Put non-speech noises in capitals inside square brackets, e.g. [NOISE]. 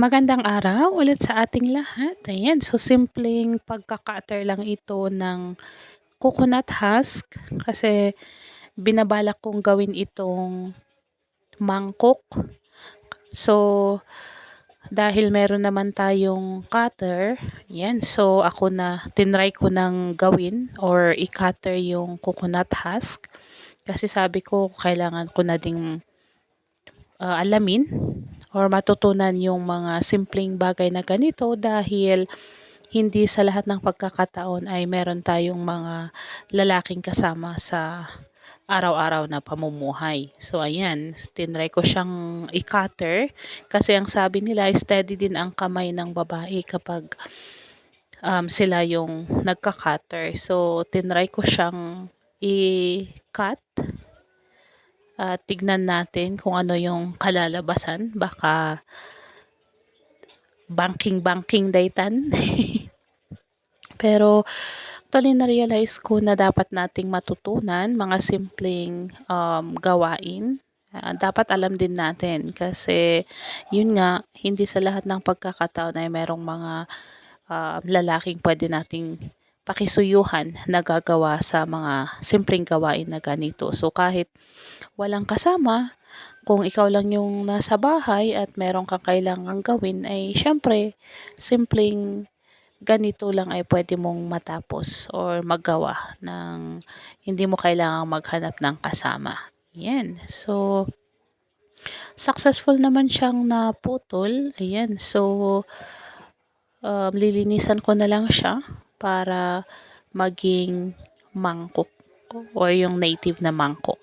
Magandang araw ulit sa ating lahat. Ayan, so simpleng pagkaka-cutter lang ito ng coconut husk kasi binabalak kong gawin itong mangkok. So, dahil meron naman tayong cutter, yan, so ako na, tinry ko nang gawin or i-cutter yung coconut husk. Kasi sabi ko, kailangan ko na ding uh, alamin or matutunan yung mga simpleng bagay na ganito dahil hindi sa lahat ng pagkakataon ay meron tayong mga lalaking kasama sa araw-araw na pamumuhay. So, ayan, tinry ko siyang i-cutter kasi ang sabi nila, steady din ang kamay ng babae kapag um, sila yung nagka-cutter. So, tinry ko siyang i-cut uh, tignan natin kung ano yung kalalabasan. Baka banking-banking daytan. [LAUGHS] Pero actually na-realize ko na dapat nating matutunan mga simpleng um, gawain. Uh, dapat alam din natin kasi yun nga, hindi sa lahat ng pagkakataon ay merong mga uh, lalaking pwede nating pakisuyuhan na gagawa sa mga simpleng gawain na ganito. So kahit walang kasama, kung ikaw lang yung nasa bahay at meron kang kailangang gawin, ay syempre, simpleng ganito lang ay pwede mong matapos or maggawa ng hindi mo kailangang maghanap ng kasama. Yan. So, successful naman siyang naputol. Ayan. So, um, lilinisan ko na lang siya para maging mangkok or yung native na mangkok.